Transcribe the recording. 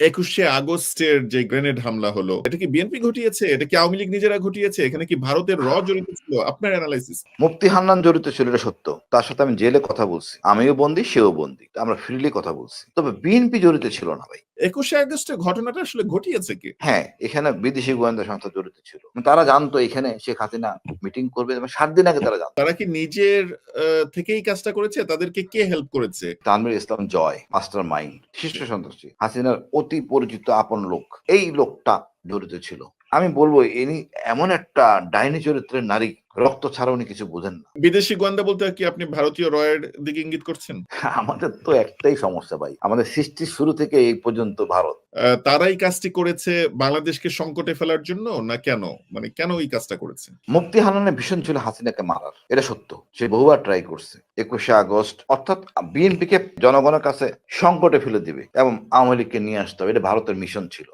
একুশে আগস্টের যে গ্রেনেড হামলা হলো এটা কি বিএনপি ঘটিয়েছে? এটা কি আওয়ামী লীগ নিজেরা ঘটিয়েছে? এখানে কি ভারতের র জড়িত ছিল? আপনার অ্যানালাইসিস মুফতি হান্নান জড়িত ছিল এটা সত্য। তার সাথে আমি জেলে কথা বলছি। আমিও বন্দি সেও বন্দি। আমরা ফ্রিলি কথা বলছি। তবে বিএনপি জড়িত ছিল না ভাই। একুশে আগস্টের ঘটনাটা আসলে ঘটিয়েছে কি? হ্যাঁ এখানে বিদেশি গোয়েন্দা সংস্থা জড়িত ছিল। তারা জানতো এখানে শেখ হাসিনা মিটিং করবে সাত দিন আগে তারা জানতো। তারা কি নিজের থেকেই কাজটা করেছে? তাদেরকে কে হেল্প করেছে? তানভীর ইসলাম জয় মাস্টার মাইন্ড শীর্ষ সন্ত্রাসী হাসিনার অতি পরিচিত আপন লোক। এই লোকটা জড়িত ছিল। আমি বলব ইনি এমন একটা ডাইনি চরিত্রের নারী রক্ত ছাড়া উনি কিছু বোঝেন না। বিদেশি গোয়েন্দা বলতে কি আপনি ভারতীয় রয়ের দিকে ইঙ্গিত করছেন? আমাদের তো একটাই সমস্যা ভাই আমাদের সৃষ্টির শুরু থেকে এই পর্যন্ত ভারত। তারাই কাজটি করেছে বাংলাদেশকে সংকটে ফেলার জন্য না কেন? মানে কেন এই কাজটা করেছে? মুক্তি হানানের ভীষণ ছিল হাসিনাকে মারার এটা সত্য। সে বহুবার ট্রাই করছে। একুশে আগস্ট অর্থাৎ বিএনপি কে জনগণের কাছে সংকটে ফেলে দিবে এবং আওয়ামী লীগকে নিয়ে আসতে হবে এটা ভারতের মিশন ছিল।